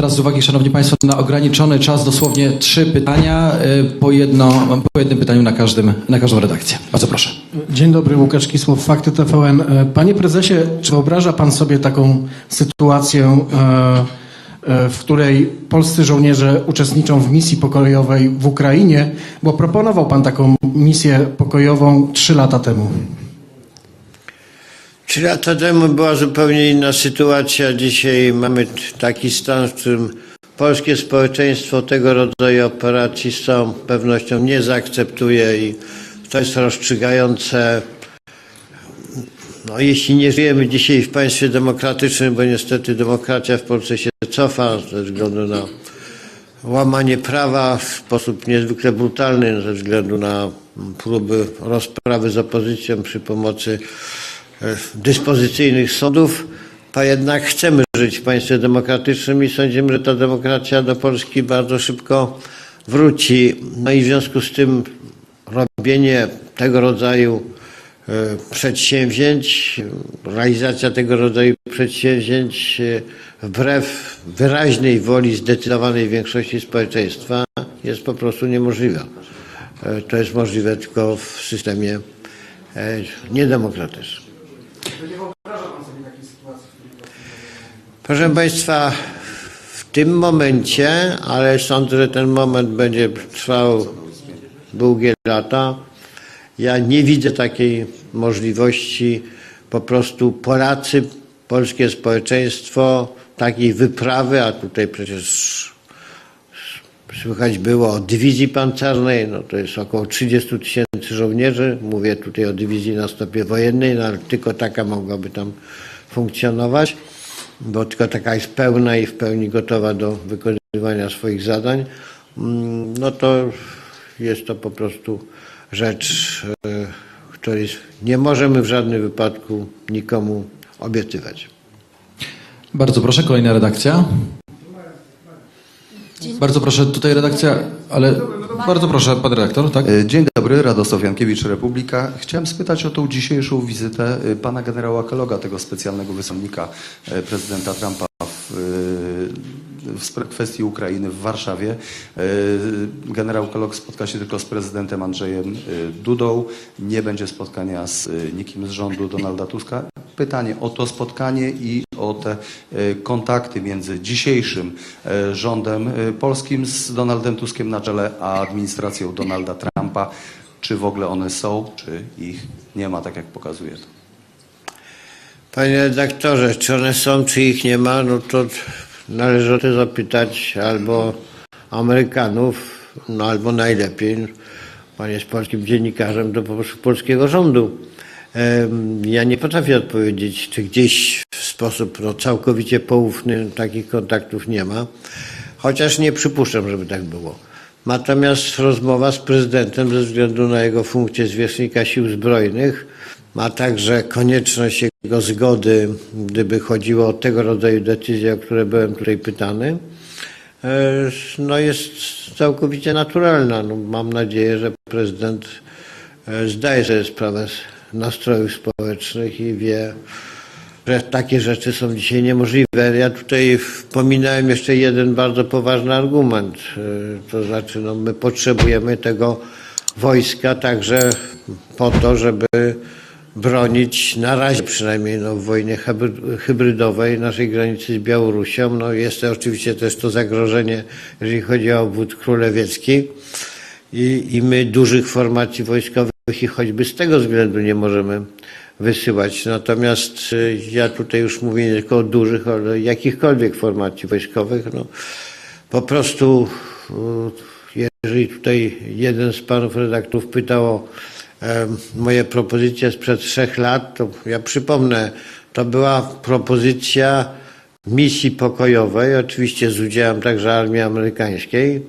teraz z uwagi, Szanowni Państwo, na ograniczony czas dosłownie trzy pytania, y, po, jedno, po jednym pytaniu na, każdym, na każdą redakcję. Bardzo proszę. Dzień dobry, Łukasz Kisłow, Fakty TVN. E, Panie prezesie, czy wyobraża pan sobie taką sytuację, e, e, w której polscy żołnierze uczestniczą w misji pokojowej w Ukrainie, bo proponował pan taką misję pokojową trzy lata temu? Trzy lata temu była zupełnie inna sytuacja. Dzisiaj mamy taki stan, w którym polskie społeczeństwo tego rodzaju operacji z całą pewnością nie zaakceptuje i to jest rozstrzygające. No, jeśli nie żyjemy dzisiaj w państwie demokratycznym, bo niestety demokracja w Polsce się cofa ze względu na łamanie prawa w sposób niezwykle brutalny, ze względu na próby rozprawy z opozycją przy pomocy dyspozycyjnych sądów, a jednak chcemy żyć w państwie demokratycznym i sądzimy, że ta demokracja do Polski bardzo szybko wróci. No i w związku z tym robienie tego rodzaju e, przedsięwzięć, realizacja tego rodzaju przedsięwzięć e, wbrew wyraźnej woli zdecydowanej większości społeczeństwa jest po prostu niemożliwa. E, To jest możliwe tylko w systemie niedemokratycznym. Proszę Państwa, w tym momencie, ale sądzę, że ten moment będzie trwał długie lata, ja nie widzę takiej możliwości. Po prostu Polacy, polskie społeczeństwo takiej wyprawy, a tutaj przecież słychać było o dywizji pancernej, no to jest około 30 tysięcy żołnierzy. Mówię tutaj o dywizji na stopie wojennej, no ale tylko taka mogłaby tam funkcjonować, bo tylko taka jest pełna i w pełni gotowa do wykonywania swoich zadań. Mm, No to jest to po prostu rzecz, e, której nie możemy w żadnym wypadku nikomu obiecywać. Bardzo proszę, kolejna redakcja. Bardzo proszę, tutaj redakcja, ale bardzo proszę, pan redaktor, tak? E, Dzień dobry, Radosław Jankiewicz, Republika. Chciałem spytać o tą dzisiejszą wizytę e, pana generała Keloga, tego specjalnego wysłannika e, prezydenta Trumpa w, w kwestii Ukrainy w Warszawie. E, Generał Kelog spotka się tylko z prezydentem Andrzejem e, Dudą. Nie będzie spotkania z e, nikim z rządu Donalda Tuska. Pytanie o to spotkanie i o te kontakty między dzisiejszym rządem polskim z Donaldem Tuskiem na czele, a administracją Donalda Trumpa. Czy w ogóle one są, czy ich nie ma, tak jak pokazuje to. Panie redaktorze, czy one są, czy ich nie ma, no to należy o to zapytać albo Amerykanów, no albo najlepiej, pan jest polskim dziennikarzem, to po prostu polskiego rządu. Ja nie potrafię odpowiedzieć, czy gdzieś w sposób no, całkowicie poufny takich kontaktów nie ma, chociaż nie przypuszczam, żeby tak było. Natomiast rozmowa z prezydentem ze względu na jego funkcję zwierzchnika sił zbrojnych, a także konieczność jego zgody, gdyby chodziło o tego rodzaju decyzje, o które byłem tutaj pytany, e, no jest całkowicie naturalna. No, mam nadzieję, że prezydent e, zdaje sobie sprawę z nastrojów społecznych i wie, że takie rzeczy są dzisiaj niemożliwe. Ja tutaj wspominałem jeszcze jeden bardzo poważny argument. E, To znaczy, no, my potrzebujemy tego wojska także po to, żeby bronić na razie przynajmniej no, w wojnie hybry- hybrydowej naszej granicy z Białorusią. No, jest to oczywiście też to zagrożenie, jeżeli chodzi o obwód królewiecki. I, I my dużych formacji wojskowych i choćby z tego względu nie możemy wysyłać. Natomiast y, ja tutaj już mówię nie tylko o dużych, ale jakichkolwiek formacji wojskowych. No, po prostu, y, jeżeli tutaj jeden z panów redaktorów pytał o moje propozycje sprzed trzech lat, to ja przypomnę, to była propozycja misji pokojowej, oczywiście z udziałem także armii amerykańskiej,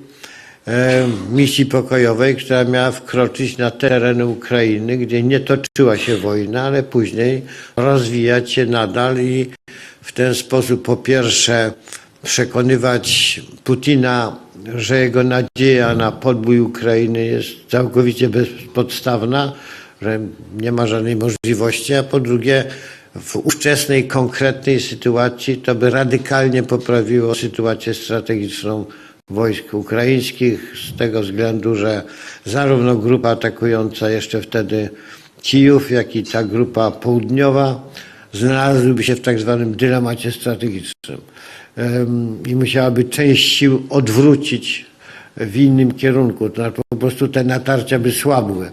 misji pokojowej, która miała wkroczyć na tereny Ukrainy, gdzie nie toczyła się wojna, ale później rozwijać się nadal i w ten sposób po pierwsze przekonywać Putina, że jego nadzieja na podbój Ukrainy jest całkowicie bezpodstawna, że nie ma żadnej możliwości, a po drugie w ówczesnej, konkretnej sytuacji, to by radykalnie poprawiło sytuację strategiczną wojsk ukraińskich z tego względu, że zarówno grupa atakująca jeszcze wtedy Kijów, jak i ta grupa południowa znalazłyby się w tak zwanym dylemacie strategicznym i musiałaby część sił odwrócić w innym kierunku. To znaczy po prostu te natarcia by słabły.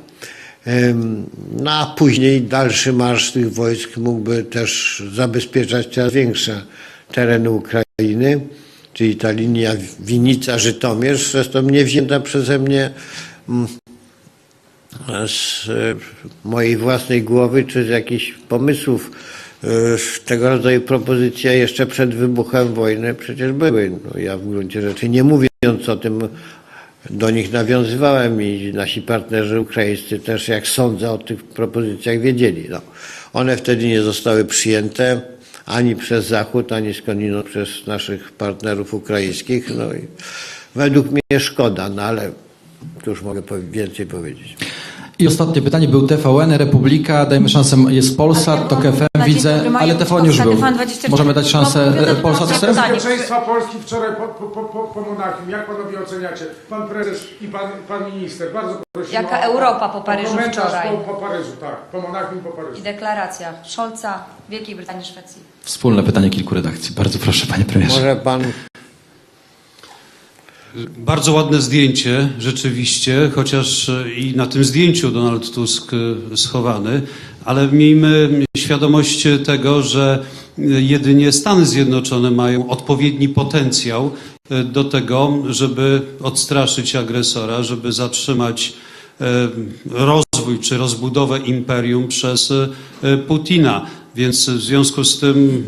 No a później dalszy marsz tych wojsk mógłby też zabezpieczać coraz większe tereny Ukrainy, czyli ta linia Winica-Żytomierz, zresztą nie wzięta przeze mnie mm, z e, mojej własnej głowy, czy z jakichś pomysłów. E, Tego rodzaju propozycje jeszcze przed wybuchem wojny przecież były. No, ja w gruncie rzeczy nie mówiąc o tym, do nich nawiązywałem i nasi partnerzy ukraińscy też, jak sądzę, o tych propozycjach wiedzieli. No, one wtedy nie zostały przyjęte ani przez Zachód, ani skądinąd przez naszych partnerów ukraińskich. No i według mnie szkoda, no ale cóż mogę więcej powiedzieć. I ostatnie pytanie był TVN, Republika, dajmy szansę, jest Polsat, TOK FM, widzę, ale TVN już był. TVN 24. Możemy dać szansę No, e, Polsat chce? Bezpieczeństwa Polski wczoraj po, po, po, po, po Monachium. Jak panowie oceniacie? Pan prezes i pan, pan minister. Bardzo prosimy Jaka o, Europa po Paryżu komentarz wczoraj? Po, po Paryżu, tak. Po Monachium, po Paryżu. I deklaracja Scholza, Wielkiej Brytanii, Szwecji. Wspólne pytanie kilku redakcji. Bardzo proszę, panie premierze. Może pan Bardzo ładne zdjęcie, rzeczywiście, chociaż e, i na tym zdjęciu Donald Tusk e, schowany, ale miejmy świadomość tego, że e, jedynie Stany Zjednoczone mają odpowiedni potencjał do tego, żeby odstraszyć agresora, żeby zatrzymać rozwój czy rozbudowę imperium przez Putina. Więc w związku z tym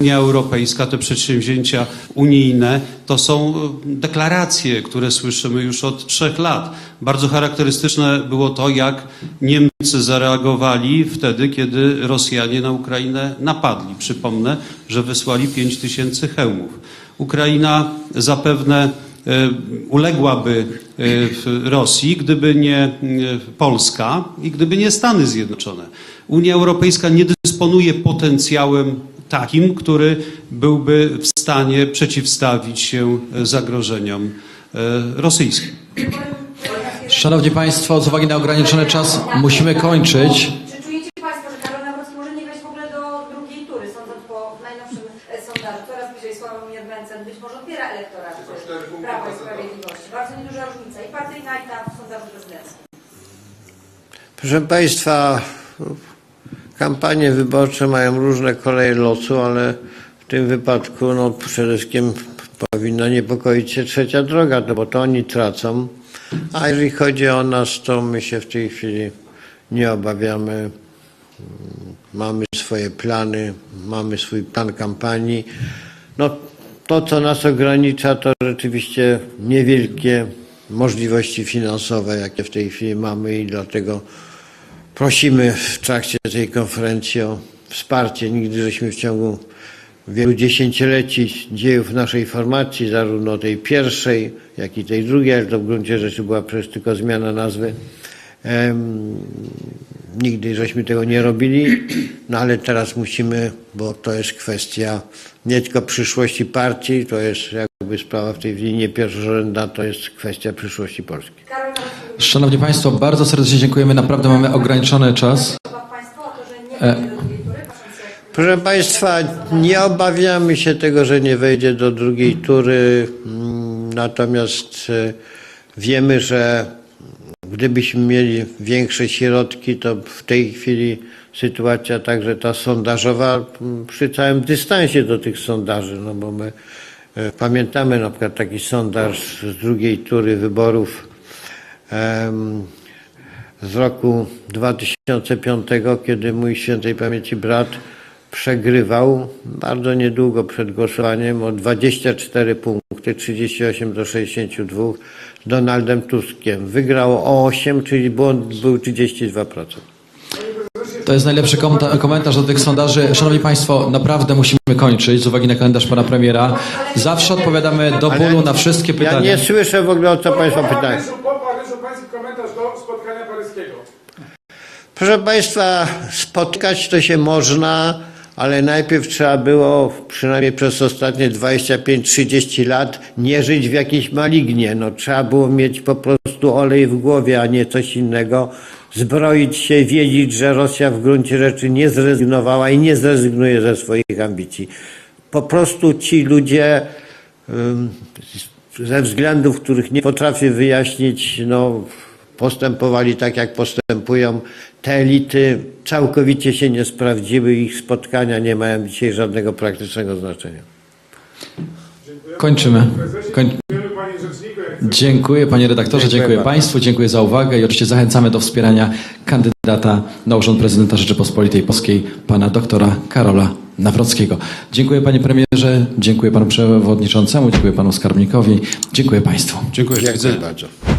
Unia Europejska, te przedsięwzięcia unijne, to są e, deklaracje, które słyszymy już od trzech lat. Bardzo charakterystyczne było to, jak Niemcy zareagowali wtedy, kiedy Rosjanie na Ukrainę napadli. Przypomnę, że wysłali 5 tysięcy hełmów. Ukraina zapewne uległaby e, Rosji, gdyby nie e, Polska i gdyby nie Stany Zjednoczone. Unia Europejska nie dysponuje potencjałem takim, który byłby w stanie przeciwstawić się e, zagrożeniom e, rosyjskim. Szanowni Państwo, z uwagi na ograniczony czas musimy kończyć. Czy czujecie Państwo, że Karol Nawrocki może nie wejść w ogóle do drugiej tury, sądząc po najnowszym e, sondażu? Coraz bliżej Sławomir Mencen być może odbiera elektorat e, Prawa i Sprawiedliwości. Bardzo nieduża różnica i partyjna, i ta w sondażu prezydenckim. Proszę Państwa, kampanie wyborcze mają różne koleje losu, ale w tym wypadku no, przede wszystkim powinna niepokoić się trzecia droga, no bo to oni tracą. A jeżeli chodzi o nas, to my się w tej chwili nie obawiamy. Mamy swoje plany, mamy swój plan kampanii. No, to, co nas ogranicza, to rzeczywiście niewielkie możliwości finansowe, jakie w tej chwili mamy i dlatego Prosimy w trakcie tej konferencji o wsparcie. Nigdy żeśmy w ciągu wielu dziesięcioleci dziejów naszej formacji, zarówno tej pierwszej, jak i tej drugiej, ale to w gruncie rzeczy była przecież tylko zmiana nazwy. Nigdy żeśmy tego nie robili, no ale teraz musimy, bo to jest kwestia nie tylko przyszłości partii, to jest jakby sprawa w tej chwili nie pierwszorzędna, to jest kwestia przyszłości Polski. Szanowni Państwo, bardzo serdecznie dziękujemy. Naprawdę mamy ograniczony czas. jak... Proszę Państwa, nie obawiamy się tego, że nie wejdzie do drugiej tury, mm, natomiast e, wiemy, że gdybyśmy mieli większe środki, to w tej chwili sytuacja także ta sondażowa, przy całym dystansie do tych sondaży, no bo my e, pamiętamy na przykład taki sondaż z drugiej tury wyborów z roku 2005, kiedy mój świętej pamięci brat przegrywał bardzo niedługo przed głosowaniem o 24 punkty, 38 do 62 z Donaldem Tuskiem. Wygrał o 8, czyli błąd był 32%. To jest najlepszy komenta- komentarz do tych sondaży. Szanowni Państwo, naprawdę musimy kończyć z uwagi na kalendarz pana premiera. Zawsze odpowiadamy do Ale bólu na wszystkie Ja pytania. nie słyszę w ogóle o co Państwo pytają. Proszę Państwa, spotkać to się można, ale najpierw trzeba było, przynajmniej przez ostatnie 25-30 lat, nie żyć w jakiejś malignie. No, trzeba było mieć po prostu olej w głowie, a nie coś innego. Zbroić się, wiedzieć, że Rosja w gruncie rzeczy nie zrezygnowała i nie zrezygnuje ze swoich ambicji. Po prostu ci ludzie ze względów, których nie potrafię wyjaśnić, no, postępowali tak, jak postępują. Te elity całkowicie się nie sprawdziły, ich spotkania nie mają dzisiaj żadnego praktycznego znaczenia. Kończymy. Koń... Dziękuję panie redaktorze, dziękuję, państwu, dziękuję za uwagę i oczywiście zachęcamy do wspierania kandydata na urząd prezydenta Rzeczypospolitej Polskiej, pana doktora Karola Nawrockiego. Dziękuję panie premierze, dziękuję panu przewodniczącemu, dziękuję panu skarbnikowi, dziękuję państwu. Dziękuję. Dziękuję bardzo.